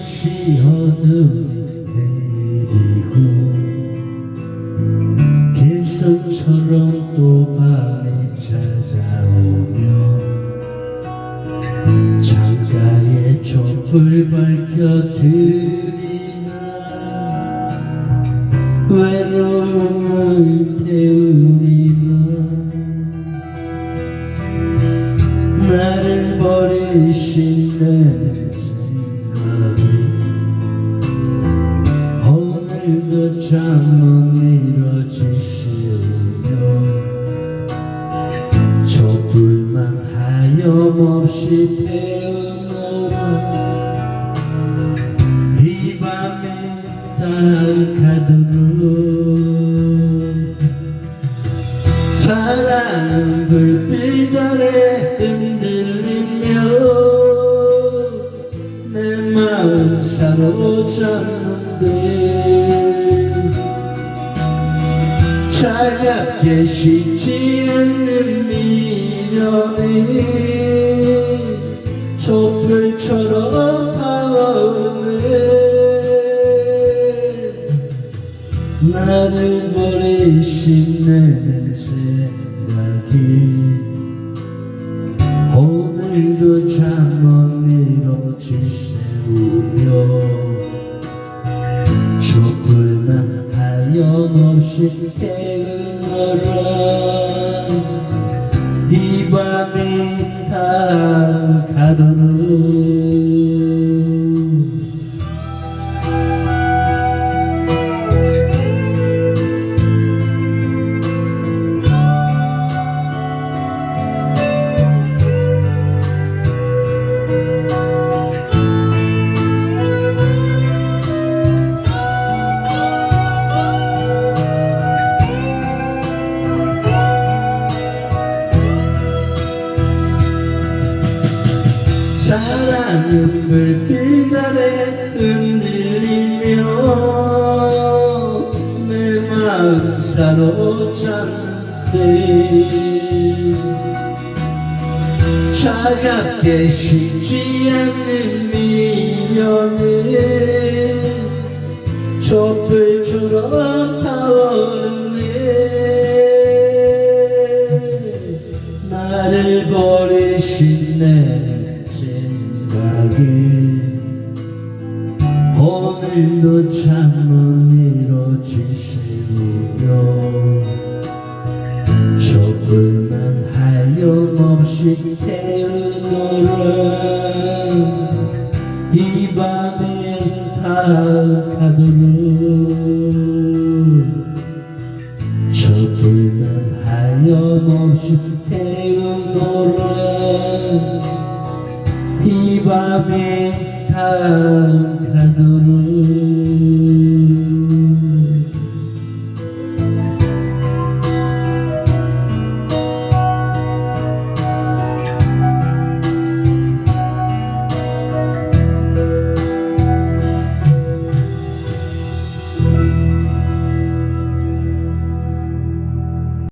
없이 어둠이 밤이 찾아오면 창가에 촛불 밝혀드리나 외로움을 태우리나 나를 버리신 내 생각이 오늘도 잠 하염없이 태우노라. 이 밤이 다가도록. 사랑은 불빛 아래 흔들리며 내 마음 사로잡는데 차갑게 식지 않는 미련이 촛불처럼 타오르네 나를 버리신 내 생각이 오늘도 잠못 이뤄지세우며 촛불만 하염없이 깨우 사랑은 불빛 아래 흔들리며 내 마음 사로잡는데 차갑게 식지 않는 미련에 촛불처럼 타오르 오늘도 잠못 이뤄지세우며 촛불만 하염없이 태우노라 이 밤에 다가도록 촛불만 하염없이 태우노라 이 밤에 다